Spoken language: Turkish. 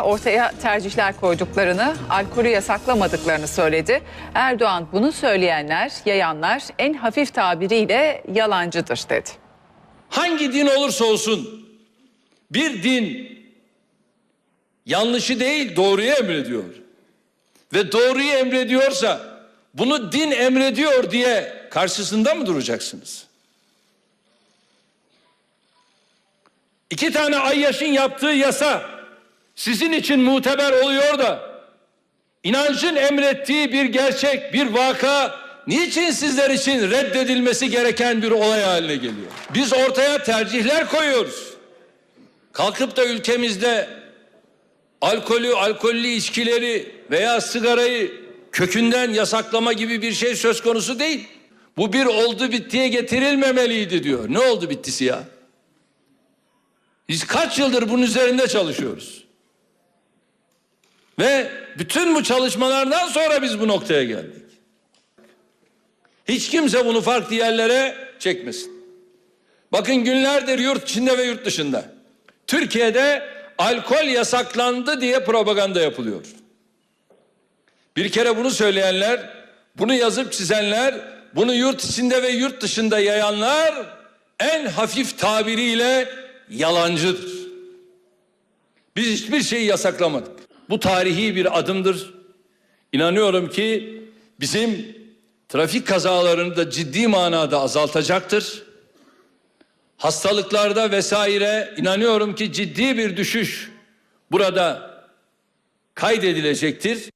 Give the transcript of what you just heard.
Ortaya tercihler koyduklarını, alkolü yasaklamadıklarını söyledi. Erdoğan bunu söyleyenler, yayanlar en hafif tabiriyle yalancıdır dedi. Hangi din olursa olsun bir din yanlışı değil doğruyu emrediyor. Ve doğruyu emrediyorsa bunu din emrediyor diye karşısında mı duracaksınız? İki tane ayyaşın yaptığı yasa sizin için muteber oluyor da inancın emrettiği bir gerçek, bir vaka niçin sizler için reddedilmesi gereken bir olay haline geliyor? Biz ortaya tercihler koyuyoruz. Kalkıp da ülkemizde alkolü, alkollü içkileri veya sigarayı kökünden yasaklama gibi bir şey söz konusu değil. Bu bir oldu bittiye getirilmemeliydi diyor. Ne oldu bittisi ya? Biz kaç yıldır bunun üzerinde çalışıyoruz. Ve bütün bu çalışmalardan sonra biz bu noktaya geldik. Hiç kimse bunu farklı yerlere çekmesin. Bakın günlerdir yurt içinde ve yurt dışında. Türkiye'de alkol yasaklandı diye propaganda yapılıyor. Bir kere bunu söyleyenler, bunu yazıp çizenler, bunu yurt içinde ve yurt dışında yayanlar en hafif tabiriyle yalancıdır. Biz hiçbir şeyi yasaklamadık. Bu tarihi bir adımdır. İnanıyorum ki bizim trafik kazalarını da ciddi manada azaltacaktır. Hastalıklarda vesaire inanıyorum ki ciddi bir düşüş burada kaydedilecektir.